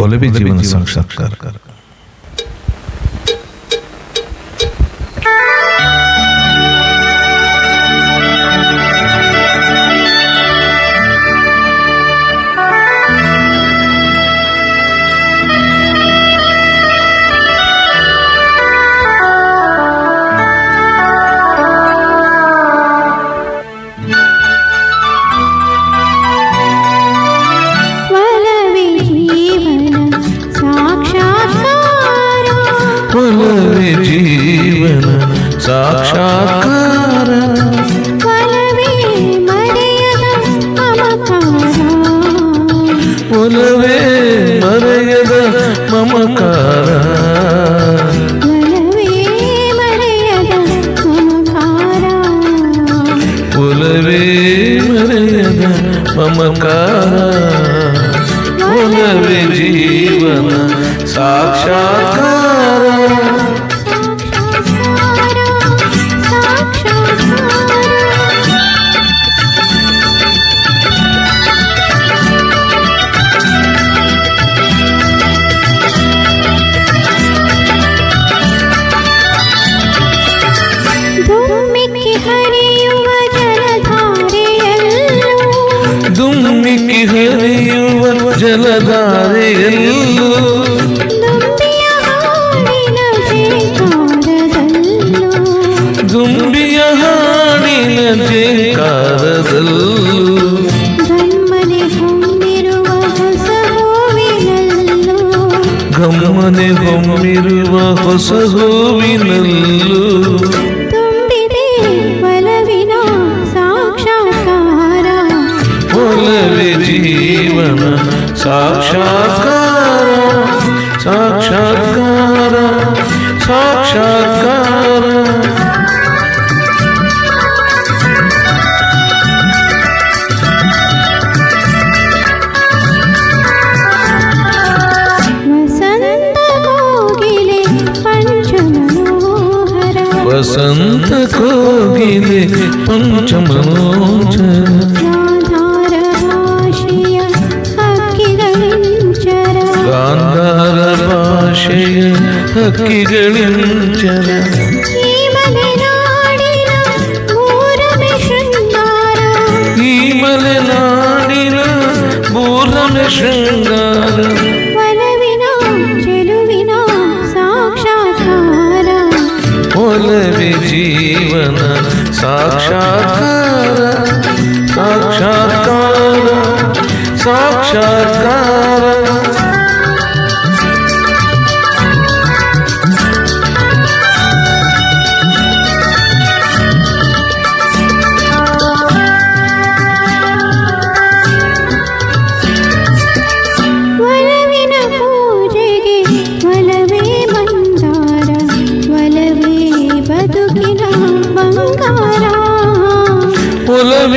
বলবে জীবন সংসার ಒಲವಿ ಜೀವನ ಸಾಕ್ಷಾತ್ಕಾರ ಒಲವೇ ಮರೆಯದ ಮಮಕಾರ ಒಲವೇ ಮರೆಯದ ಮಮಕಾರ ಒಲವೇ ಮರೆಯದ ಮಮಕಾರ ಒಲವೇ ಮರೆಯದ ಮಮಕಾರ ಒಲವೇ ಜೀವನ ಸಾಕ್ಷಾತ್ಕಾರ ಸಾಕ್ಷಾತ್ಕಾರ ಜಲಧಾರೆಯಲ್ಲೂ ದುಂಬಿಯ ಹಾಡಿನ ಜೇಕಾರದಲ್ಲೂ ದುಂಬಿಯ ಹಾಡಿನ ಜೇಕಾರದಲ್ಲೂ ಗಮ್ಮನೆ ಹೊಮ್ಮಿರುವ ಹೊಸ ಹೂವಿನಲ್ಲೂ साक्षात्कार साक्षात्कार साक्षात्कार वसंत कोगिले पंचमनोचर ಹಕ್ಕಿಗಳಿಂಚರ ಈ ಮಲೆನಾಡಿನ ಮೂರನೇ ಶೃಂಗಾರ ಈ ಮಲೆನಾಡಿನ ಬೂರನ ಶೃಂಗಾರ ಒಲವಿನ ಚೆಲುವಿನ ಸಾಕ್ಷಾತ್ಕಾರ ಒಲವೆ ಜೀವನ ಸಾಕ್ಷಾತ್ಕಾರ ಸಾಕ್ಷಾತ್ಕಾರ ಸಾಕ್ಷಾತ್ಕಾರ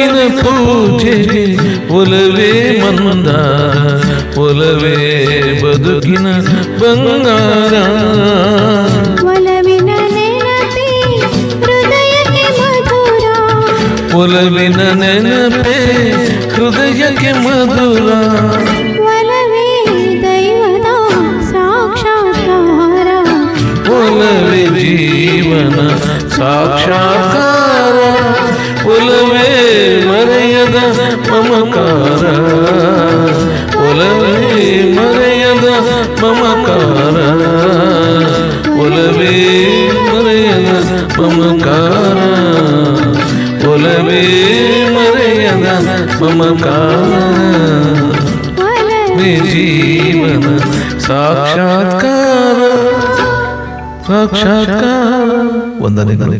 ಒಲವಿನ ಪೂಜೆಗೆ ಒಲವೇ ಮಂದಾರ ಒಲವೇ ಬದುಕಿನ ಬಂಗಾರ ಒಲವಿನ ನೆನಪೇ ಹೃದಯಕ್ಕೆ ಮಧುರ ಒಲವಿನ ನೆನಪೇ ಹೃದಯಕ್ಕೆ ಮಧುರ ಒಲವೇ ದೈವದ ಸಾಕ್ಷಾತ್ಕಾರ ಒಲವೇ ಜೀವನ ಸಾಕ್ಷಾತ್ಕಾರ ಮಮಕಾರ ಒಲವೇ ಮರೆಯದ ಮಮಕಾರ ಒಲವೇ ಜೀವನ ಸಾಕ್ಷಾತ್ಕಾರ ಸಾಕ್ಷಾತ್ಕಾರ ವಂದನೆಗಳು